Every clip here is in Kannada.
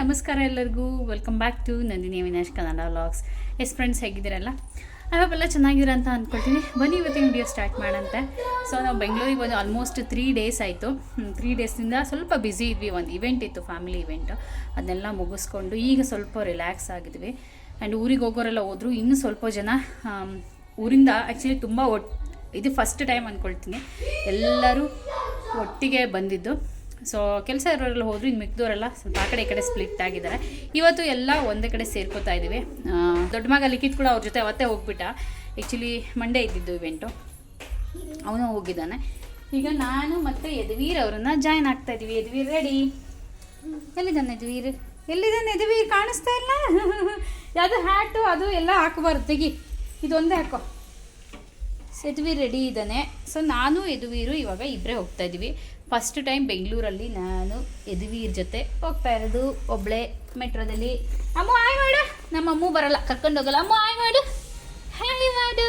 ನಮಸ್ಕಾರ ಎಲ್ಲರಿಗೂ. Welcome back to Nandini Vinash Kannada vlogs yes friends ಹೇಗಿದ್ದೀರಲ್ಲ? ಅವಾಗೆಲ್ಲ ಚೆನ್ನಾಗಿರ ಅಂತ ಅಂದ್ಕೊಳ್ತೀನಿ ಬನ್ನಿ ಇವತ್ತಿನ ವಿಡಿಯೋ ಸ್ಟಾರ್ಟ್ ಮಾಡಂತೆ ಸೊ ನಾವು ಬೆಂಗಳೂರಿಗೆ ಬಂದು ಆಲ್ಮೋಸ್ಟ್ ತ್ರೀ ಡೇಸ್ ಆಯಿತು. ತ್ರೀ ಡೇಸಿಂದ ಸ್ವಲ್ಪ ಬ್ಯುಸಿ ಇದ್ವಿ. ಒಂದು ಇವೆಂಟ್ ಇತ್ತು ಫ್ಯಾಮಿಲಿ ಇವೆಂಟು ಅದನ್ನೆಲ್ಲ ಮುಗಿಸ್ಕೊಂಡು ಈಗ ಸ್ವಲ್ಪ ರಿಲ್ಯಾಕ್ಸ್ ಆಗಿದ್ವಿ. ಆ್ಯಂಡ್ ಊರಿಗೆ ಹೋಗೋರೆಲ್ಲ ಹೋದ್ರು. ಇನ್ನೂ ಸ್ವಲ್ಪ ಜನ ಊರಿಂದ ಆ್ಯಕ್ಚುಲಿ ತುಂಬ ಒಟ್, ಇದು ಫಸ್ಟ್ ಟೈಮ್ ಅಂದ್ಕೊಳ್ತೀನಿ ಎಲ್ಲರೂ ಒಟ್ಟಿಗೆ ಬಂದಿದ್ದು. ಸೊ ಕೆಲಸ ಇರೋರೆಲ್ಲ ಹೋದ್ರು ಇನ್ನು ಮಿಕ್ದವರೆಲ್ಲ ಸ್ವಲ್ಪ ಆ ಕಡೆ ಈ ಕಡೆ ಸ್ಪ್ಲಿಟ್ ಆಗಿದ್ದಾರೆ. ಇವತ್ತು ಎಲ್ಲ ಒಂದೇ ಕಡೆ ಸೇರ್ಕೋತಾ ಇದ್ದೀವಿ. ದೊಡ್ಡ ಮಗ ಲಿಖಿತ್ ಕೂಡ ಅವ್ರ ಜೊತೆ ಅವತ್ತೇ ಹೋಗ್ಬಿಟ್ಟ. ಆ್ಯಕ್ಚುಲಿ ಮಂಡೇ ಇದ್ದಿದ್ದು ಇವೆಂಟು ಅವನು ಹೋಗಿದ್ದಾನೆ. ಈಗ ನಾನು ಮತ್ತು ಯದುವೀರ್ ಅವರನ್ನ ಜಾಯ್ನ್ ಆಗ್ತಾ ಇದ್ದೀವಿ. ಯದುವೀರ್ ರೆಡಿ ಎಲ್ಲಿದ್ದಾನೆ ಯದುವೀರ್? ಎಲ್ಲಿದ್ದಾನೆ ಯದುವೀರ್? ಕಾಣಿಸ್ತಾ ಇಲ್ಲ. ಯಾವುದು ಹ್ಯಾಟು ಅದು ಎಲ್ಲ ಹಾಕಬಾರ್ದು. ತೆಗಿ. ಇದೊಂದೇ ಹಾಕೋ. ಯದುವೀರ್ ರೆಡಿ ಇದ್ದಾನೆ. ಸೊ ನಾನು, ಯದುವೀರು ಇವಾಗ ಇಬ್ಬರೇ ಹೋಗ್ತಾ ಇದ್ದೀವಿ. ಫಸ್ಟ್ ಟೈಮ್ ಬೆಂಗಳೂರಲ್ಲಿ ನಾನು ಯದುವೀರ್ ಜೊತೆ ಹೋಗ್ತಾ ಇರೋದು. ಒಬ್ಳೆ ಮೆಟ್ರೋದಲ್ಲಿ, ಅಮ್ಮ ಆಯ್ ಮಾಡು. ನಮ್ಮ ಅಮ್ಮ ಬರಲ್ಲ. ಕರ್ಕೊಂಡು ಹೋಗಲ್ಲ. ಅಮ್ಮ ಆಯ್ ಮಾಡು. ಹಾಯ್ ಮಾಡು.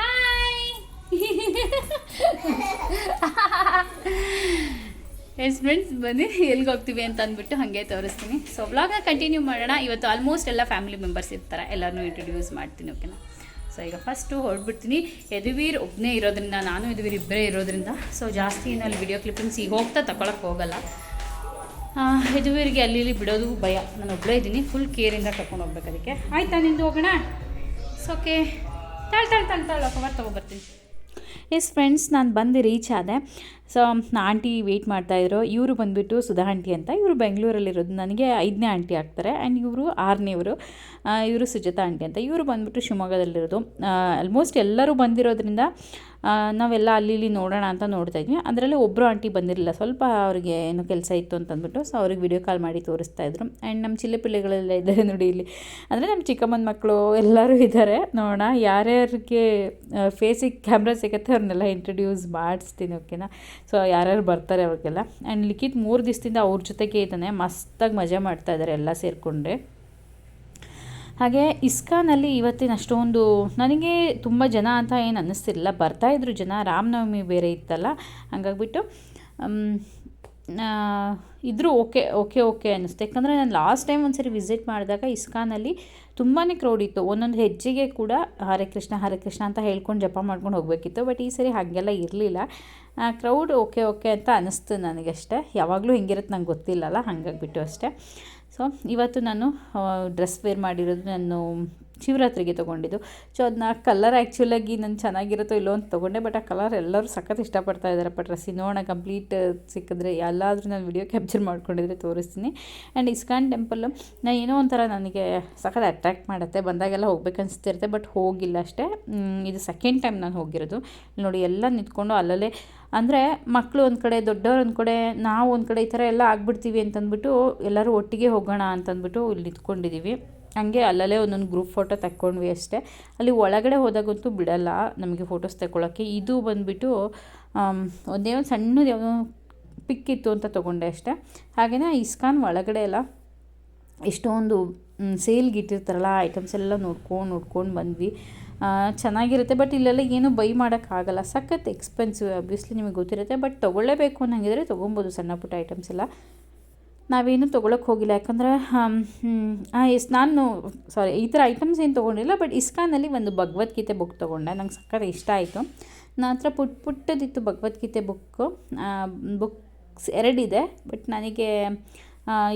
ಹಾಯ್ ಎಸ್ ಫ್ರೆಂಡ್ಸ್ ಬನ್ನಿ. ಎಲ್ಲಿಗೆ ಹೋಗ್ತೀವಿ ಅಂತ ಅಂದ್ಬಿಟ್ಟು ಹಾಗೆ ತೋರಿಸ್ತೀನಿ. ಸೊ ವ್ಲಾಗ್ನ ಕಂಟಿನ್ಯೂ ಮಾಡೋಣ. ಇವತ್ತು ಆಲ್ಮೋಸ್ಟ್ ಎಲ್ಲ ಫ್ಯಾಮಿಲಿ ಮೆಂಬರ್ಸ್ ಇರ್ತಾರೆ. ಎಲ್ಲರನ್ನೂ ಇಂಟ್ರೊಡ್ಯೂಸ್ ಮಾಡ್ತೀನಿ ಓಕೆನಾ ಸೊ ಈಗ ಫಸ್ಟು ಹೊರಡ್ಬಿಡ್ತೀನಿ ಯದುವೀರ್ ಒಬ್ಬನೇ ಇರೋದ್ರಿಂದ, ನಾನು ಯದುವೀರ್ ಇಬ್ಬರೇ ಇರೋದ್ರಿಂದ. ಸೊ ಜಾಸ್ತಿ ಏನು ಅಲ್ಲಿ ವಿಡಿಯೋ ಕ್ಲಿಪ್ಪಿಂಗ್ಸ್ ಈಗ ಹೋಗ್ತಾ ತಗೊಳಕ್ಕೆ ಹೋಗಲ್ಲ. ಯದುವೀರಿಗೆ ಅಲ್ಲಿ ಇಲ್ಲಿ ಬಿಡೋದು ಭಯ. ನಾನು ಒಬ್ಬಳೇ ಇದ್ದೀನಿ ಫುಲ್ ಕೇರಿಂದ ಕರ್ಕೊಂಡು ಹೋಗ್ಬೇಕು ಅದಕ್ಕೆ. ಆಯ್ತಾ ನಿಂದು ಹೋಗೋಣ? ಸೊ ಓಕೆ ತಾಳ್ ತಾಳ್ ತಾಳ್ ತಾಳ್ ತೊಗೊಬರ್ತೀನಿ ಎಸ್ ಫ್ರೆಂಡ್ಸ್ ನಾನು ಬಂದು ರೀಚ್ ಆದೆ. ಸೊ ಆಂಟಿ ವೆಯ್ಟ್ ಮಾಡ್ತಾಯಿದ್ರು ಇವರು ಬಂದುಬಿಟ್ಟು ಸುಧಾ ಆಂಟಿ ಅಂತ. ಇವರು ಬೆಂಗಳೂರಲ್ಲಿರೋದು ನನಗೆ ಐದನೇ ಆಂಟಿ ಆಗ್ತಾರೆ. ಆ್ಯಂಡ್ ಇವರು ಆರನೇವರು ಇವರು. ಸುಜಾತ ಆಂಟಿ ಅಂತ. ಇವರು ಬಂದುಬಿಟ್ಟು ಶಿವಮೊಗ್ಗದಲ್ಲಿರೋದು ಆಲ್ಮೋಸ್ಟ್ ಎಲ್ಲರೂ ಬಂದಿರೋದ್ರಿಂದ ನಾವೆಲ್ಲ ಅಲ್ಲಿ ಇಲ್ಲಿ ನೋಡೋಣ ಅಂತ ನೋಡ್ತಾ ಇದ್ವಿ. ಅದರಲ್ಲಿ ಒಬ್ಬರು ಆಂಟಿ ಬಂದಿರಲಿಲ್ಲ. ಸ್ವಲ್ಪ ಅವ್ರಿಗೆ ಏನು ಕೆಲಸ ಇತ್ತು ಅಂತಂದ್ಬಿಟ್ಟು. ಸೊ ಅವ್ರಿಗೆ ವಿಡಿಯೋ ಕಾಲ್ ಮಾಡಿ ತೋರಿಸ್ತಾ ಇದ್ರು. ಆ್ಯಂಡ್ ನಮ್ಮ ಚಿಲ್ಲೆ ಪಿಲ್ಲೆಗಳೆಲ್ಲ ಇದ್ದಾರೆ ನೋಡಿ ಇಲ್ಲಿ. ಅಂದರೆ ನಮ್ಮ ಚಿಕ್ಕಮ್ಮನ ಮಕ್ಕಳು ಎಲ್ಲರೂ ಇದ್ದಾರೆ. ನೋಡೋಣ. ಯಾರ್ಯಾರಿಗೆ ಫೇಸಿಗೆ ಕ್ಯಾಮ್ರಾ ಸಿಗತ್ತೆ ಅವ್ರನ್ನೆಲ್ಲ ಇಂಟ್ರೊಡ್ಯೂಸ್ ಮಾಡಿಸ್ತೀನಿ ಓಕೆನಾ ಸೊ ಯಾರ್ಯಾರು ಬರ್ತಾರೆ ಅವ್ರಿಗೆಲ್ಲ. ಆ್ಯಂಡ್ ಲಿಖಿತ್ ಮೂರು ದಿವಸದಿಂದ ಅವ್ರ ಜೊತೆಗೆ ಇದ್ದಾನೆ. ಮಸ್ತಾಗಿ ಮಜಾ ಮಾಡ್ತಾ ಇದ್ದಾರೆ ಎಲ್ಲ ಸೇರಿಕೊಂಡ್ರೆ. ಹಾಗೆ ಇಸ್ಕಾನಲ್ಲಿ ಇವತ್ತಿನ ಅಷ್ಟೊಂದು ನನಗೆ ತುಂಬ ಜನ ಅಂತ ಏನು ಅನ್ನಿಸ್ತಿರಲಿಲ್ಲ. ಬರ್ತಾಯಿದ್ರು ಜನ. ರಾಮನವಮಿ ಬೇರೆ ಇತ್ತಲ್ಲ. ಹಂಗಾಗ್ಬಿಟ್ಟು ಇದ್ರೂ ಓಕೆ ಓಕೆ ಓಕೆ ಅನ್ನಿಸ್ತು. ಯಾಕಂದರೆ ನಾನು ಲಾಸ್ಟ್ ಟೈಮ್ ಒಂದ್ಸರಿ ವಿಸಿಟ್ ಮಾಡಿದಾಗ ಇಸ್ಕಾನಲ್ಲಿ ತುಂಬಾ ಕ್ರೌಡ್ ಇತ್ತು. ಒಂದೊಂದು ಹೆಜ್ಜೆಗೆ ಕೂಡ ಹರೇ ಕೃಷ್ಣ ಹರೇ ಕೃಷ್ಣ ಅಂತ ಹೇಳ್ಕೊಂಡು ಜಪ ಮಾಡ್ಕೊಂಡು ಹೋಗಬೇಕಿತ್ತು. ಬಟ್ ಈ ಸರಿ ಹಾಗೆಲ್ಲ ಇರಲಿಲ್ಲ. ಕ್ರೌಡ್ ಓಕೆ ಓಕೆ ಅಂತ ಅನ್ನಿಸ್ತು ನನಗಷ್ಟೇ. ಯಾವಾಗಲೂ ಹಿಂಗಿರುತ್ತೆ, ನಂಗೆ ಗೊತ್ತಿಲ್ಲಲ್ಲ, ಹಾಗಾಗ್ಬಿಟ್ಟು ಅಷ್ಟೇ. ಸೊ ಇವತ್ತು ನಾನು ಡ್ರೆಸ್ ವೇರ್ ಮಾಡಿರೋದು ನಾನು ಶಿವರಾತ್ರಿಗೆ ತೊಗೊಂಡಿದ್ದು. ಸೊ ಅದನ್ನ ಕಲರ್ ಆ್ಯಕ್ಚುಲಾಗಿ ನಾನು ಚೆನ್ನಾಗಿರುತ್ತೋ ಇಲ್ಲೋ ಅಂತ ತೊಗೊಂಡೆ ಬಟ್ ಆ ಕಲರ್ ಎಲ್ಲರೂ ಸಖತ್ ಇಷ್ಟಪಡ್ತಾ ಇದ್ದಾರಪ್ಪ ಡ್ರೆಸ್ಸಿ ನೋಡೋಣ ಕಂಪ್ಲೀಟ್ ಸಿಕ್ಕಿದ್ರೆ ಎಲ್ಲಾದರೂ ನಾನು ವಿಡಿಯೋ ಕ್ಯಾಪ್ಚರ್ ಮಾಡ್ಕೊಂಡಿದ್ರೆ ತೋರಿಸ್ತೀನಿ. ಆ್ಯಂಡ್ ಇಸ್ಕಾನ್ ಟೆಂಪಲ್ಲು ನಾನು ಏನೋ ಒಂಥರ ನನಗೆ ಸಖತ್ ಅಟ್ರ್ಯಾಕ್ಟ್ ಮಾಡುತ್ತೆ. ಬಂದಾಗೆಲ್ಲ ಹೋಗ್ಬೇಕು ಅನಿಸ್ತಿರುತ್ತೆ ಬಟ್ ಹೋಗಿಲ್ಲ ಅಷ್ಟೇ. ಇದು ಸೆಕೆಂಡ್ ಟೈಮ್ ನಾನು ಹೋಗಿರೋದು. ನೋಡಿ, ಎಲ್ಲ ನಿಂತ್ಕೊಂಡು ಅಲ್ಲಲ್ಲೇ ಅಂದರೆ ಮಕ್ಕಳು ಒಂದು ಕಡೆ, ದೊಡ್ಡವ್ರು ಒಂದು ಕಡೆ, ನಾವು ಒಂದು ಕಡೆ ಈ ಥರ ಎಲ್ಲ ಆಗ್ಬಿಡ್ತೀವಿ ಅಂತಂದ್ಬಿಟ್ಟು ಎಲ್ಲರೂ ಒಟ್ಟಿಗೆ ಹೋಗೋಣ ಅಂತಂದ್ಬಿಟ್ಟು ಇಲ್ಲಿ ನಿಂತ್ಕೊಂಡಿದ್ದೀವಿ ಹಂಗೆ ಅಲ್ಲಲ್ಲೇ ಒಂದೊಂದು ಗ್ರೂಪ್ ಫೋಟೋ ತಕ್ಕೊಂಡ್ವಿ ಅಷ್ಟೇ. ಅಲ್ಲಿ ಒಳಗಡೆ ಹೋದಾಗಂತೂ ಬಿಡಲ್ಲ ನಮಗೆ ಫೋಟೋಸ್ ತಗೊಳ್ಳೋಕ್ಕೆ ಇದು ಬಂದುಬಿಟ್ಟು ಒಂದೇ ಒಂದು ಸಣ್ಣದು ಯಾವುದೋ ಪಿಕ್ ಇತ್ತು ಅಂತ ತೊಗೊಂಡೆ ಅಷ್ಟೇ. ಹಾಗೆಯೇ ಇಸ್ಕಾನ್ ಒಳಗಡೆ ಎಲ್ಲ ಎಷ್ಟೊಂದು ಸೇಲ್ಗೆ ಇಟ್ಟಿರ್ತಾರಲ್ಲ ಐಟಮ್ಸ್ ಎಲ್ಲ ನೋಡ್ಕೊಂಡು ನೋಡ್ಕೊಂಡು ಬಂದ್ವಿ. ಚೆನ್ನಾಗಿರುತ್ತೆ ಬಟ್ ಇಲ್ಲೆಲ್ಲ ಏನು ಬೈ ಮಾಡೋಕ್ಕಾಗಲ್ಲ ಸಖತ್ ಎಕ್ಸ್ಪೆನ್ಸಿವ್ ಅಬ್ವಿಯಸ್ಲಿ ನಿಮಗೆ ಗೊತ್ತಿರುತ್ತೆ ಬಟ್ ತೊಗೊಳ್ಳೇಬೇಕು ಅನ್ನಂಗಿದ್ರೆ ತೊಗೊಬೋದು ಸಣ್ಣ ಪುಟ್ಟ ಐಟಮ್ಸ್ ಎಲ್ಲ. ನಾವೇನು ತೊಗೊಳಕ್ಕೆ ಹೋಗಿಲ್ಲ, ಯಾಕಂದರೆ ಎಸ್, ನಾನು ಸಾರಿ ಈ ಥರ ಐಟಮ್ಸ್ ಏನು ತೊಗೊಂಡಿಲ್ಲ ಬಟ್ ಇಸ್ಕಾನಲ್ಲಿ ಒಂದು ಭಗವದ್ಗೀತೆ ಬುಕ್ ತೊಗೊಂಡೆ, ನಂಗೆ ಸಕ್ಕತ್ ಇಷ್ಟ ಆಯಿತು. ನನ್ನ ಹತ್ರ ಪುಟ್, ಪುಟ್ಟದಿತ್ತು ಭಗವದ್ಗೀತೆ ಬುಕ್ಕು ಬುಕ್ಸ್ ಎರಡಿದೆ ಬಟ್ ನನಗೆ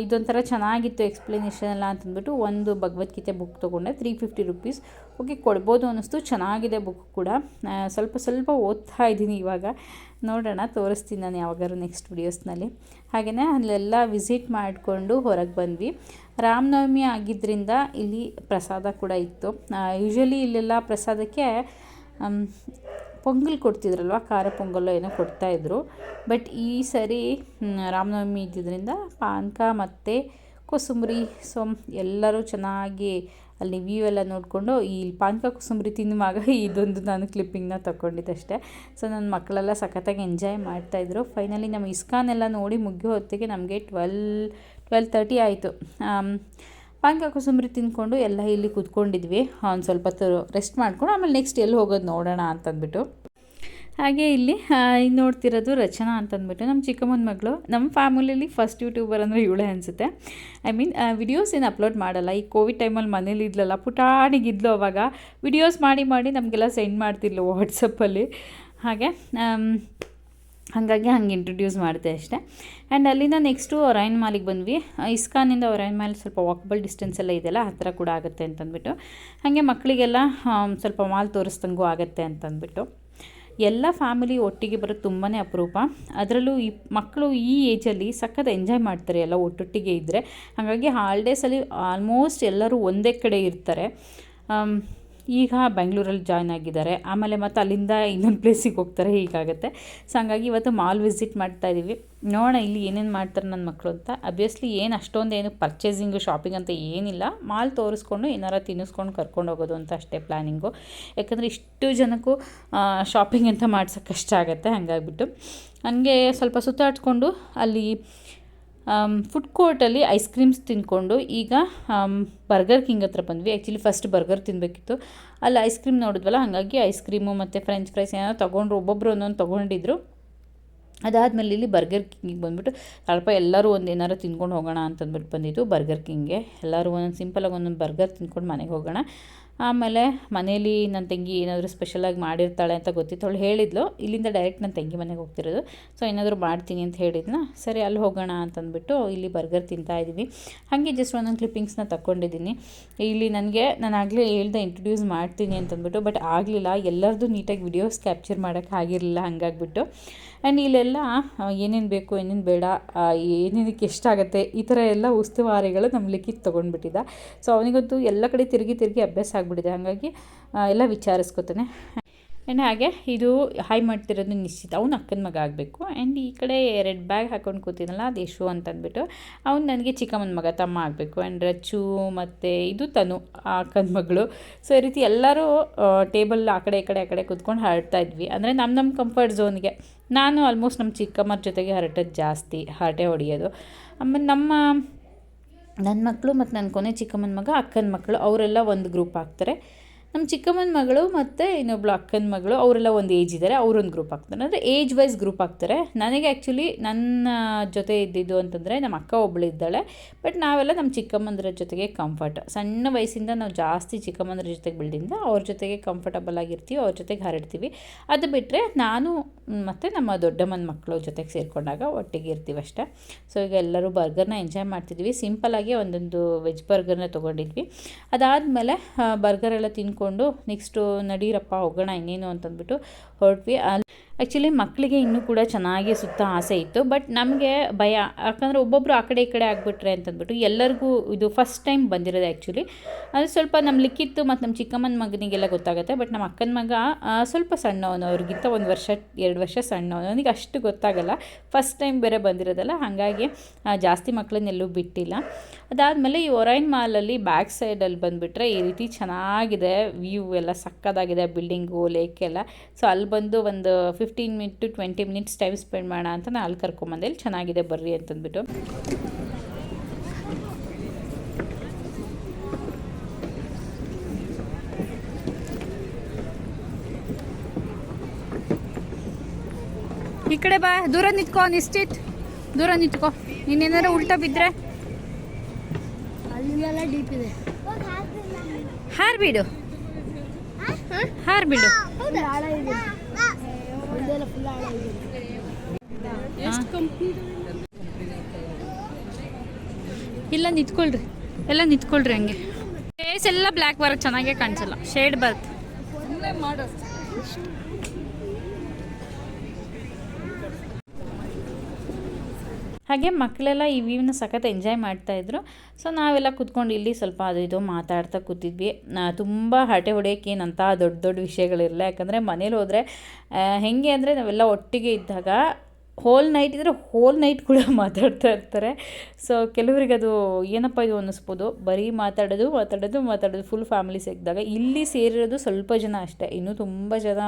ಇದೊಂಥರ ಚೆನ್ನಾಗಿತ್ತು ಎಕ್ಸ್ಪ್ಲನೇಷನ್ ಎಲ್ಲ ಅಂತಂದ್ಬಿಟ್ಟು ಒಂದು ಭಗವದ್ಗೀತೆ ಬುಕ್ ತೊಗೊಂಡೆ. ತ್ರೀ ಫಿಫ್ಟಿ ರುಪೀಸ್ ಓಕೆ ಕೊಡ್ಬೋದು ಅನ್ನಿಸ್ತು. ಚೆನ್ನಾಗಿದೆ ಬುಕ್ ಕೂಡ. ಸ್ವಲ್ಪ ಸ್ವಲ್ಪ ಓದ್ತಾ ಇದ್ದೀನಿ ಇವಾಗ. ನೋಡೋಣ, ತೋರಿಸ್ತೀನಿ ನಾನು ಯಾವಾಗಾದ್ರು ನೆಕ್ಸ್ಟ್ ವೀಡಿಯೋಸ್ನಲ್ಲಿ ಹಾಗೆಯೇ ಅಲ್ಲೆಲ್ಲ ವಿಸಿಟ್ ಮಾಡಿಕೊಂಡು ಹೊರಗೆ ಬಂದ್ವಿ. ರಾಮನವಮಿ ಆಗಿದ್ದರಿಂದ ಇಲ್ಲಿ ಪ್ರಸಾದ ಕೂಡ ಇತ್ತು. ಯೂಶ್ವಲಿ ಇಲ್ಲೆಲ್ಲ ಪ್ರಸಾದಕ್ಕೆ ಪೊಂಗಲ್ ಕೊಡ್ತಿದ್ರಲ್ವ? ಖಾರ ಪೊಂಗಲ್ಲು ಏನೋ ಕೊಡ್ತಾಯಿದ್ರು ಬಟ್ ಈ ಸರಿ ರಾಮನವಮಿ ಇದ್ದಿದ್ದರಿಂದ ಪಾನಕ ಮತ್ತು ಕೋಸಂಬರಿ ಸೊ ಎಲ್ಲರೂ ಚೆನ್ನಾಗಿ ಅಲ್ಲಿ ವ್ಯೂ ಎಲ್ಲ ನೋಡಿಕೊಂಡು ಈ ಪಾನಕ, ಕೋಸಂಬರಿ ತಿನ್ನುವಾಗ ಇದೊಂದು ನಾನು ಕ್ಲಿಪ್ಪಿಂಗ್ನ ತಗೊಂಡಿದ್ದಷ್ಟೇ ಸೊ ನನ್ನ ಮಕ್ಕಳೆಲ್ಲ ಸಖತ್ತಾಗಿ ಎಂಜಾಯ್ ಮಾಡ್ತಾಯಿದ್ರು ಫೈನಲಿ ನಮ್ಮ ಇಸ್ಕಾನ್ ಎಲ್ಲ ನೋಡಿ ಮುಗಿಯೋ ಹೊತ್ತಿಗೆ ನಮಗೆ ಟ್ವೆಲ್ ಟ್ವೆಲ್ ತರ್ಟಿ ಆಯಿತು. ಪಾನಕ ಕೋಸಂಬರಿ ತಿಂದ್ಕೊಂಡು ಎಲ್ಲ ಇಲ್ಲಿ ಕೂತ್ಕೊಂಡಿದ್ವಿ. ಒಂದು ಸ್ವಲ್ಪ ರೆಸ್ಟ್ ಮಾಡ್ಕೊಂಡು ಆಮೇಲೆ ನೆಕ್ಸ್ಟ್ ಎಲ್ಲಿ ಹೋಗೋದು ನೋಡೋಣ ಅಂತಂದ್ಬಿಟ್ಟು. ಹಾಗೆ ಇಲ್ಲಿ ನೋಡ್ತಿರೋದು ರಚನಾ ಅಂತಂದ್ಬಿಟ್ಟು. ನಮ್ಮ ಚಿಕ್ಕಮ್ಮನ ಮಗಳು ನಮ್ಮ ಫ್ಯಾಮಿಲಿಲಿ ಫಸ್ಟ್ ಯೂಟ್ಯೂಬರ್ ಅಂದರೆ ಇವಳೆ ಅನಿಸುತ್ತೆ. ಐ ಮೀನ್ ವಿಡಿಯೋಸ್ ಏನು ಅಪ್ಲೋಡ್ ಮಾಡಲ್ಲ. ಈ ಕೋವಿಡ್ ಟೈಮಲ್ಲಿ ಮನೇಲಿ ಇದ್ಲಲ್ಲ ಪುಟಾಣಿಗಿದ್ಲು ಅವಾಗ. ವಿಡಿಯೋಸ್ ಮಾಡಿ ಮಾಡಿ ನಮಗೆಲ್ಲ ಸೆಂಡ್ ಮಾಡ್ತಿದ್ಲು ವಾಟ್ಸಪ್ಪಲ್ಲಿ ಹಾಗೆ ಹಾಗಾಗಿ ಹಂಗೆ ಇಂಟ್ರೊಡ್ಯೂಸ್ ಮಾಡಿದೆ ಅಷ್ಟೇ. ಆ್ಯಂಡ್ ಅಲ್ಲಿಂದ ನೆಕ್ಸ್ಟು ಒರೈನ್ ಮಾಲಿಗೆ ಬಂದ್ವಿ. ಆ, ಇಸ್ಕಾನಿಂದ ಒರೈನ್ ಮಾಲ್ ಸ್ವಲ್ಪ ವಾಕಬಲ್ ಡಿಸ್ಟೆನ್ಸ್ ಎಲ್ಲ ಇದೆಯಲ್ಲ ಹತ್ತಿರ ಕೂಡ ಆಗುತ್ತೆ ಅಂತಂದ್ಬಿಟ್ಟು. ಹಾಗೆ ಮಕ್ಕಳಿಗೆಲ್ಲ ಸ್ವಲ್ಪ ಮಾಲ್ ತೋರಿಸ್ದಂಗೂ ಆಗುತ್ತೆ ಅಂತಂದ್ಬಿಟ್ಟು. ಎಲ್ಲ ಫ್ಯಾಮಿಲಿ ಒಟ್ಟಿಗೆ ಬರೋದು ತುಂಬಾ ಅಪರೂಪ. ಅದರಲ್ಲೂ ಈ ಮಕ್ಕಳು ಈ ಏಜಲ್ಲಿ ಸಖತ್ ಎಂಜಾಯ್ ಮಾಡ್ತಾರೆ ಎಲ್ಲ ಒಟ್ಟೊಟ್ಟಿಗೆ ಇದ್ದರೆ ಹಾಗಾಗಿ ಹಾಲ್ಡೇಸಲ್ಲಿ ಆಲ್ಮೋಸ್ಟ್ ಎಲ್ಲರೂ ಒಂದೇ ಕಡೆ ಇರ್ತಾರೆ. ಈಗ ಬೆಂಗಳೂರಲ್ಲಿ ಜಾಯ್ನ್ ಆಗಿದ್ದಾರೆ. ಆಮೇಲೆ ಮತ್ತು ಅಲ್ಲಿಂದ ಇನ್ನೊಂದು ಪ್ಲೇಸಿಗೆ ಹೋಗ್ತಾರೆ, ಹೀಗಾಗುತ್ತೆ. ಸೊ ಹಂಗಾಗಿ ಇವತ್ತು ಮಾಲ್ ವಿಸಿಟ್ ಮಾಡ್ತಾ ಇದ್ದೀವಿ ನೋಡೋಣ ಇಲ್ಲಿ ಏನೇನು ಮಾಡ್ತಾರೆ ನನ್ನ ಮಕ್ಕಳು ಅಂತ. ಅಬ್ವಿಯಸ್ಲಿ ಏನು ಅಷ್ಟೊಂದು ಏನು ಪರ್ಚೇಸಿಂಗು ಶಾಪಿಂಗ್ ಅಂತ ಏನಿಲ್ಲ. ಮಾಲ್ ತೋರಿಸ್ಕೊಂಡು ಏನಾರ ತಿನ್ನಿಸ್ಕೊಂಡು ಕರ್ಕೊಂಡು ಹೋಗೋದು ಅಂತ ಅಷ್ಟೇ ಪ್ಲ್ಯಾನಿಂಗು ಯಾಕಂದರೆ ಇಷ್ಟು ಜನಕ್ಕೂ ಶಾಪಿಂಗ್ ಅಂತ ಮಾಡ್ಸೋಕ್ಕೆ ಕಷ್ಟ ಆಗುತ್ತೆ, ಹಂಗಾಗಿಬಿಟ್ಟು. ನನಗೆ ಸ್ವಲ್ಪ ಸುತ್ತಾಡ್ಕೊಂಡು ಅಲ್ಲಿ ಫುಡ್ ಕೋರ್ಟಲ್ಲಿ ಐಸ್ ಕ್ರೀಮ್ಸ್ ತಿಂದ್ಕೊಂಡು ಈಗ ಬರ್ಗರ್ ಕಿಂಗ್ ಹತ್ರ ಬಂದ್ವಿ. ಆ್ಯಕ್ಚುಲಿ ಫಸ್ಟ್ ಬರ್ಗರ್ ತಿನ್ನಬೇಕಿತ್ತು ಅಲ್ಲಿ ಐಸ್ ಕ್ರೀಮ್ ನೋಡಿದ್ವಲ್ಲ, ಹಾಗಾಗಿ ಐಸ್ ಕ್ರೀಮು ಮತ್ತು ಫ್ರೆಂಚ್ ಫ್ರೈಸ್ ಏನೋ ತೊಗೊಂಡ್ರು ಒಬ್ಬೊಬ್ಬರು ಒಂದೊಂದು ತೊಗೊಂಡಿದ್ರು. ಅದಾದಮೇಲೆ ಇಲ್ಲಿ ಬರ್ಗರ್ ಕಿಂಗಿಗೆ ಬಂದುಬಿಟ್ಟು ಸ್ವಲ್ಪ ಎಲ್ಲರೂ ಒಂದು ಏನಾರು ತಿನ್ಕೊಂಡು ಹೋಗೋಣ ಅಂತಂದ್ಬಿಟ್ಟು ಬಂದಿದ್ದು ಬರ್ಗರ್ ಕಿಂಗ್ಗೆ ಎಲ್ಲರೂ ಒಂದೊಂದು ಸಿಂಪಲಾಗಿ ಒಂದೊಂದು ಬರ್ಗರ್ ತಿನ್ಕೊಂಡು ಮನೆಗೆ ಹೋಗೋಣ. ಆಮೇಲೆ ಮನೇಲಿ ನನ್ನ ತಂಗಿ ಏನಾದರೂ ಸ್ಪೆಷಲಾಗಿ ಮಾಡಿರ್ತಾಳೆ ಅಂತ ಗೊತ್ತಿತ್ತು. ಅವಳು ಹೇಳಿದ್ಲು, ಇಲ್ಲಿಂದ ಡೈರೆಕ್ಟ್ ನನ್ನ ತಂಗಿ ಮನೆಗೆ ಹೋಗ್ತಿರೋದು. ಸೊ ಏನಾದರೂ ಮಾಡ್ತೀನಿ ಅಂತ ಹೇಳಿದ್ನ. ಸರಿ, ಅಲ್ಲಿ ಹೋಗೋಣ ಅಂತಂದ್ಬಿಟ್ಟು ಇಲ್ಲಿ ಬರ್ಗರ್ ತಿಂತಾ ಇದ್ದೀವಿ ಹಾಗೆ ಜಸ್ಟ್ ಒಂದೊಂದು ಕ್ಲಿಪ್ಪಿಂಗ್ಸ್ನ ತಗೊಂಡಿದ್ದೀನಿ ಇಲ್ಲಿ ನನಗೆ, ನಾನು ಆಗಲೇ ಹೇಳ್ದೆ ಇಂಟ್ರೊಡ್ಯೂಸ್ ಮಾಡ್ತೀನಿ ಅಂತಂದ್ಬಿಟ್ಟು ಬಟ್ ಆಗಲಿಲ್ಲ. ಎಲ್ಲರದ್ದು ನೀಟಾಗಿ ವಿಡಿಯೋಸ್ ಕ್ಯಾಪ್ಚರ್ ಮಾಡೋಕ್ಕೆ ಆಗಿರಲಿಲ್ಲ, ಹಂಗಾಗ್ಬಿಟ್ಟು. ಆ್ಯಂಡ್ ಇಲ್ಲೆಲ್ಲ ಏನೇನು ಬೇಕು, ಏನೇನು ಬೇಡ ಏನೇನಕ್ಕೆ ಎಷ್ಟಾಗುತ್ತೆ ಈ ಥರ ಎಲ್ಲ ಉಸ್ತುವಾರಿಗಳು ನಮ್ಮ ಲಿಖಿತ್ ತೊಗೊಂಡ್ಬಿಟ್ಟಿದ್ದ. ಸೊ ಅವನಿಗಂತೂ ಎಲ್ಲ ಕಡೆ ತಿರುಗಿ ತಿರುಗಿ ಅಭ್ಯಾಸ ಆಗಿಬಿಟ್ಟಿದೆ ಹಾಗಾಗಿ ಎಲ್ಲ ವಿಚಾರಿಸ್ಕೊತಾನೆ. ಆ್ಯಂಡ್ ಹಾಗೆ, ಇದು ಹೈ ಮಾಡ್ತಿರೋದು ನಿಶ್ಚಿತ. ಅವ್ನು ಅಕ್ಕನ ಮಗ ಆಗಬೇಕು. ಆ್ಯಂಡ್ ಈ ಕಡೆ ರೆಡ್ ಬ್ಯಾಗ್ ಹಾಕೊಂಡು ಕೂತಿದ್ನಲ್ಲ, ಅದು ಯಶು ಅಂತಂದ್ಬಿಟ್ಟು ಅವ್ನು ನನಗೆ ಚಿಕ್ಕಮ್ಮನ ಮಗ, ತಮ್ಮ ಆಗಬೇಕು. ಆ್ಯಂಡ್ ರಚ್ಚು ಮತ್ತು ಇದು ತನು ಅಕ್ಕನ ಮಗಳು. ಸೊ ಈ ರೀತಿ ಎಲ್ಲರೂ ಟೇಬಲ್ ಆ ಕಡೆ, ಈ ಕಡೆ, ಆ ಕಡೆ ಕೂತ್ಕೊಂಡು ಹರಡ್ತಾ ಇದ್ವಿ. ಅಂದರೆ ನಮ್ಮ ನಮ್ಮ ಕಂಫರ್ಟ್ ಝೋನ್ಗೆ ನಾನು ಆಲ್ಮೋಸ್ಟ್ ನಮ್ಮ ಚಿಕ್ಕಮ್ಮರ ಜೊತೆಗೆ ಹರಟೋದು ಜಾಸ್ತಿ, ಹರಟೆ ಹೊಡೆಯೋದು. ಆಮೇಲೆ ನಮ್ಮ ನನ್ನ ಮಕ್ಕಳು ಮತ್ತು ನನ್ನ ಕೊನೆ ಚಿಕ್ಕಮ್ಮನ ಮಗ ಅಕ್ಕನ ಮಕ್ಕಳು ಅವರೆಲ್ಲ ಒಂದು ಗ್ರೂಪ್ ಆಗ್ತಾರೆ ನಮ್ಮ ಚಿಕ್ಕಮ್ಮನ ಮಗಳು ಮತ್ತು ಇನ್ನೊಬ್ಳು ಅಕ್ಕನ ಮಗಳು, ಅವರೆಲ್ಲ ಒಂದು ಏಜ್ ಇದ್ದಾರೆ ಅವರೊಂದು ಗ್ರೂಪ್ ಆಗ್ತಾರೆ ಅಂದರೆ ಏಜ್ ವೈಸ್ ಗ್ರೂಪ್ ಆಗ್ತಾರೆ ನನಗೆ ಆ್ಯಕ್ಚುಲಿ ನನ್ನ ಜೊತೆ ಇದ್ದಿದ್ದು ಅಂತಂದರೆ ನಮ್ಮ ಅಕ್ಕ ಒಬ್ಬಳು ಇದ್ದಾಳೆ. ಬಟ್ ನಾವೆಲ್ಲ ನಮ್ಮ ಚಿಕ್ಕಮ್ಮಂದ್ರ ಜೊತೆಗೆ ಕಂಫರ್ಟ್ ಸಣ್ಣ ವಯಸ್ಸಿಂದ ನಾವು ಜಾಸ್ತಿ ಚಿಕ್ಕಮ್ಮಂದ್ರ ಜೊತೆಗೆ ಬೆಳೆದಿಂದ ಅವ್ರ ಜೊತೆಗೆ ಕಂಫರ್ಟಬಲ್ ಆಗಿರ್ತೀವಿ, ಅವ್ರ ಜೊತೆಗೆ ಹರಡ್ತೀವಿ. ಅದು ಬಿಟ್ಟರೆ ನಾನು ಮತ್ತು ನಮ್ಮ ದೊಡ್ಡಮ್ಮನ ಮಕ್ಕಳು ಜೊತೆಗೆ ಸೇರಿಕೊಂಡಾಗ ಒಟ್ಟಿಗೆ ಇರ್ತೀವಿ ಅಷ್ಟೇ. ಸೊ ಈಗ ಎಲ್ಲರೂ ಬರ್ಗರ್ನ ಎಂಜಾಯ್ ಮಾಡ್ತಿದ್ವಿ. ಆಗಿ ಒಂದೊಂದು ವೆಜ್ ಬರ್ಗರ್ನ ತೊಗೊಂಡಿದ್ವಿ. ಅದಾದಮೇಲೆ ಬರ್ಗರ್ ಎಲ್ಲ ತಿಂದ್ಕೊಂಡು ನೆಕ್ಸ್ಟು ನಡೀರಪ್ಪ ಹೋಗೋಣ ಇನ್ನೇನು ಅಂತಂದ್ಬಿಟ್ಟು ಹೊರಟ್ವಿ. ಅಲ್ಲಿ ಆ್ಯಕ್ಚುಲಿ ಮಕ್ಕಳಿಗೆ ಇನ್ನೂ ಕೂಡ ಚೆನ್ನಾಗಿ ಸುತ್ತ ಆಸೆ ಇತ್ತು ಬಟ್ ನಮಗೆ ಭಯ. ಯಾಕಂದರೆ ಒಬ್ಬೊಬ್ಬರು ಆ ಕಡೆ ಈ ಕಡೆ ಆಗಿಬಿಟ್ರೆ ಅಂತಂದ್ಬಿಟ್ಟು ಎಲ್ಲರಿಗೂ ಇದು ಫಸ್ಟ್ ಟೈಮ್ ಬಂದಿರೋದು ಆ್ಯಕ್ಚುಲಿ ಅದು ಸ್ವಲ್ಪ ನಮ್ಮ ಲಿಕ್ಕಿತ್ತು ಮತ್ತು ನಮ್ಮ ಚಿಕ್ಕಮ್ಮನ ಮಗನಿಗೆಲ್ಲ ಗೊತ್ತಾಗುತ್ತೆ ಬಟ್ ನಮ್ಮ ಅಕ್ಕನ ಮಗ ಸ್ವಲ್ಪ ಸಣ್ಣವನು. ಅವ್ರಿಗಿಂತ ಒಂದು ವರ್ಷ, ಎರಡು ವರ್ಷ ಸಣ್ಣವನು. ಅವನಿಗೆ ಅಷ್ಟು ಗೊತ್ತಾಗಲ್ಲ. ಫಸ್ಟ್ ಟೈಮ್ ಬೇರೆ ಬಂದಿರೋದಲ್ಲ, ಹಾಗಾಗಿ ಜಾಸ್ತಿ ಮಕ್ಕಳನ್ನೆಲ್ಲೂ ಬಿಟ್ಟಿಲ್ಲ. ಅದಾದಮೇಲೆ ಈ ಒರೈನ್ ಮಾಲಲ್ಲಿ ಬ್ಯಾಕ್ ಸೈಡಲ್ಲಿ ಬಂದುಬಿಟ್ರೆ ಈ ರೀತಿ ಚೆನ್ನಾಗಿದೆ. ವ್ಯೂ ಎಲ್ಲ ಸಕ್ಕದಾಗಿದೆ ಬಿಲ್ಡಿಂಗು ಲೇಕ್ ಎಲ್ಲ. ಸೊ ಅಲ್ಲಿ ಬಂದು ಒಂದು fifteen minute to twenty minutes time spend ಮಾಡೋಣ ಅಂತ ನಾನು ಅಲ್ಲಿ ಕರ್ಕೊಂಬಂದೆ. ಇಲ್ಲಿ ಚೆನ್ನಾಗಿದೆ ಬರ್ರಿ ಅಂತಂದ್ಬಿಟ್ಟು. ಈ ಕಡೆ ಬಾ ದೂರ ನಿಂತ್ಕೋ ನಿಶ್ಚಿತ್. ದೂರ ನಿಂತ್ಕೋ. ನೀನೇನಾರು ಉಲ್ಟಾ ಬಿದ್ದರೆ ಹಾರ್ ಬಿಡು. ಹಾರ್ಬಿಡು ಫುಲ್ ಇಲ್ಲ ನಿಂತ್ಕೊಳ್ರಿ. ಎಲ್ಲ ನಿಂತ್ಕೊಳ್ರಿ ಹಂಗೆ. ಫೇಸ್ ಎಲ್ಲ ಬ್ಲ್ಯಾಕ್ ಬರೋದು ಚೆನ್ನಾಗೇ ಕಾಣಿಸಲ್ಲ. ಶೇಡ್ ಬರ್ತ್ ಹಾಗೆ ಮಕ್ಕಳೆಲ್ಲ ಈ ವ್ಯೂನ ಸಖತ್ ಎಂಜಾಯ್ ಮಾಡ್ತಾಯಿದ್ರು ಸೊ ನಾವೆಲ್ಲ ಕೂತ್ಕೊಂಡು ಇಲ್ಲಿ ಸ್ವಲ್ಪ ಅದು ಇದು ಮಾತಾಡ್ತಾ ಕೂತಿದ್ವಿ. ತುಂಬ ಹಟೆ ಹೊಡೆಯೋಕೆ ಏನಂತ ದೊಡ್ಡ ದೊಡ್ಡ ವಿಷಯಗಳಿರಲ್ಲ ಯಾಕಂದರೆ ಮನೇಲಿ ಹೋದರೆ ಹೇಗೆ ಅಂದರೆ ನಾವೆಲ್ಲ ಒಟ್ಟಿಗೆ ಇದ್ದಾಗ ಹೋಲ್ ನೈಟ್ ಇದ್ದರೆ ಹೋಲ್ ನೈಟ್ ಕೂಡ ಮಾತಾಡ್ತಾ ಇರ್ತಾರೆ. ಸೊ ಕೆಲವರಿಗೆ ಅದು ಏನಪ್ಪ ಇದು ಅನ್ನಿಸ್ಬೋದು? ಬರೀ ಮಾತಾಡೋದು ಮಾತಾಡೋದು ಮಾತಾಡೋದು ಫುಲ್ ಫ್ಯಾಮಿಲಿ ಸಿಕ್ಕಿದಾಗ ಇಲ್ಲಿ ಸೇರಿರೋದು ಸ್ವಲ್ಪ ಜನ ಅಷ್ಟೇ. ಇನ್ನೂ ತುಂಬ ಜನ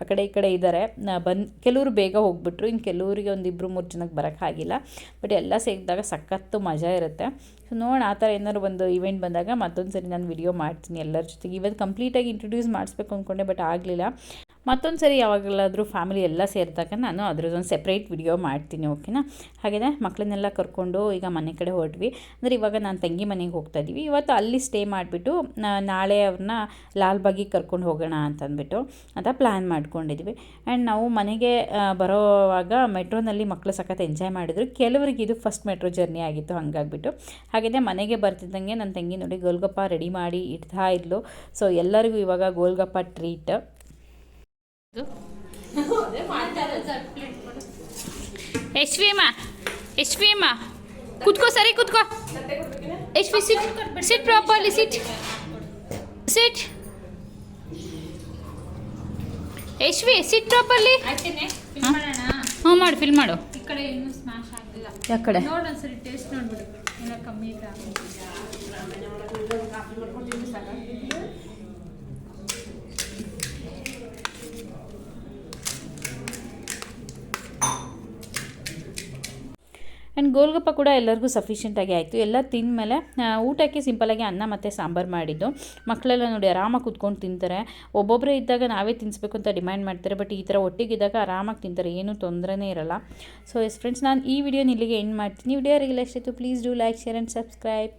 ಆ ಕಡೆ ಈ ಕಡೆ ಇದ್ದಾರೆ. ಬಂದು ಕೆಲವರು ಬೇಗ ಹೋಗ್ಬಿಟ್ರು. ಇನ್ನು ಕೆಲವರಿಗೆ ಒಂದು ಇಬ್ಬರು ಮೂರು ಜನಕ್ಕೆ ಬರೋಕ್ಕಾಗಿಲ್ಲ ಬಟ್ ಎಲ್ಲ ಸೇರಿದಾಗ ಸಖತ್ತು ಮಜಾ ಇರುತ್ತೆ. ಸೊ ನೋಡೋಣ, ಆ ಥರ ಏನಾದ್ರು ಒಂದು ಇವೆಂಟ್ ಬಂದಾಗ ಮತ್ತೊಂದು ಸರಿ ನಾನು ವಿಡಿಯೋ ಮಾಡ್ತೀನಿ ಎಲ್ಲರ ಜೊತೆಗೆ. ಇವತ್ತು ಕಂಪ್ಲೀಟಾಗಿ ಇಂಟ್ರೊಡ್ಯೂಸ್ ಮಾಡಿಸ್ಬೇಕು ಅಂದ್ಕೊಂಡೆ ಬಟ್ ಆಗಲಿಲ್ಲ. ಮತ್ತೊಂದು ಸರಿ ಯಾವಾಗಲಾದರೂ ಫ್ಯಾಮಿಲಿ ಎಲ್ಲ ಸೇರಿದಾಗ ನಾನು ಅದ್ರದ್ದೊಂದು ಸೆಪ್ರೇಟ್ ವಿಡಿಯೋ ಮಾಡ್ತೀನಿ ಓಕೆನಾ ಹಾಗೆಯೇ ಮಕ್ಕಳನ್ನೆಲ್ಲ ಕರ್ಕೊಂಡು ಈಗ ಮನೆ ಕಡೆ ಹೊರಟ್ವಿ ಅಂದರೆ ಇವಾಗ ನಾನು ತಂಗಿ ಮನೆಗೆ ಹೋಗ್ತಾ ಇದ್ದೀವಿ ಇವತ್ತು ಅಲ್ಲಿ ಸ್ಟೇ ಮಾಡಿಬಿಟ್ಟು ನಾಳೆ ಅವ್ರನ್ನ ಲಾಲ್ಬಾಗಿ ಕರ್ಕೊಂಡು ಹೋಗೋಣ ಅಂತಂದ್ಬಿಟ್ಟು ಅಂತ ಪ್ಲ್ಯಾನ್ ಮಾಡ್ಕೊಂಡಿದ್ವಿ. ಆ್ಯಂಡ್ ನಾವು ಮನೆಗೆ ಬರೋವಾಗ ಮೆಟ್ರೋನಲ್ಲಿ ಮಕ್ಕಳು ಸಖತ್ ಎಂಜಾಯ್ ಮಾಡಿದ್ರು. ಕೆಲವರಿಗೆ ಇದು ಫಸ್ಟ್ ಮೆಟ್ರೋ ಜರ್ನಿ ಆಗಿತ್ತು, ಹಾಗಾಗ್ಬಿಟ್ಟು. ಹಾಗೆಯೇ ಮನೆಗೆ ಬರ್ತಿದ್ದಂಗೆ ನನ್ನ ತಂಗಿ ನೋಡಿ, ಗೋಲ್ಗಪ್ಪ ರೆಡಿ ಮಾಡಿ ಇಡ್ತಾ ಇದ್ಲು. ಸೊ ಎಲ್ಲರಿಗೂ ಇವಾಗ ಗೋಲ್ಗಪ್ಪ ಟ್ರೀಟ್ ಯಶ್ವಿಮ್ಮ ಅಮ್ಮ ಕುತ್ಕೋ ಸರಿ ಕುತ್ಕೋ. Yashvi sit sit properly sit sit Yashvi sit properly ಹ್ಞೂ ಮಾಡು ಫಿಲ್ ಮಾಡು. ಈ ಕಡೆ ಇನ್ನೂ ಸ್ಮ್ಯಾಶ್ ಆಗಿಲ್ಲ ಯಾಕಡೆ ನೋಡಿ ಒಂದ್ಸರಿ ಟೇಸ್ಟ್ ನೋಡ್ಬಿಡು. ಏನೋ ಕಮ್ಮಿ ಇದೆ ಆ್ಯಂಡ್ ಗೋಲ್ಗಪ್ಪ ಕೂಡ ಎಲ್ಲರಿಗೂ ಸಫಿಷಿಯೆಂಟಾಗಿ ಆಯಿತು. ಎಲ್ಲ ತಿಂದಮೇಲೆ ಊಟಕ್ಕೆ ಸಿಂಪಲಾಗಿ ಅನ್ನ ಮತ್ತು ಸಾಂಬಾರು ಮಾಡಿದ್ದು. ಮಕ್ಕಳೆಲ್ಲ ನೋಡಿ ಆರಾಮಾಗಿ ಕುತ್ಕೊಂಡು ತಿಂತಾರೆ. ಒಬ್ಬೊಬ್ಬರೇ ಇದ್ದಾಗ ನಾವೇ ತಿನ್ನಿಸ್ಬೇಕು ಅಂತ ಡಿಮ್ಯಾಂಡ್ ಮಾಡ್ತಾರೆ. ಬಟ್ ಈ ಥರ ಒಟ್ಟಿಗಿದ್ದಾಗ ಆರಾಮಾಗಿ ತಿಂತಾರೆ. ಏನೂ ತೊಂದರೆನೇ ಇರಲ್ಲ. ಸೊ ಎಸ್ ಫ್ರೆಂಡ್ಸ್ ನಾನು ಈ ವಿಡಿಯೋನ ಇಲ್ಲಿಗೆ ಎಂಡ್ ಮಾಡ್ತೀನಿ. ವಿಡಿಯೋ ರಿಗಲ್ ಎಷ್ಟಾಯಿತು please do like share and subscribe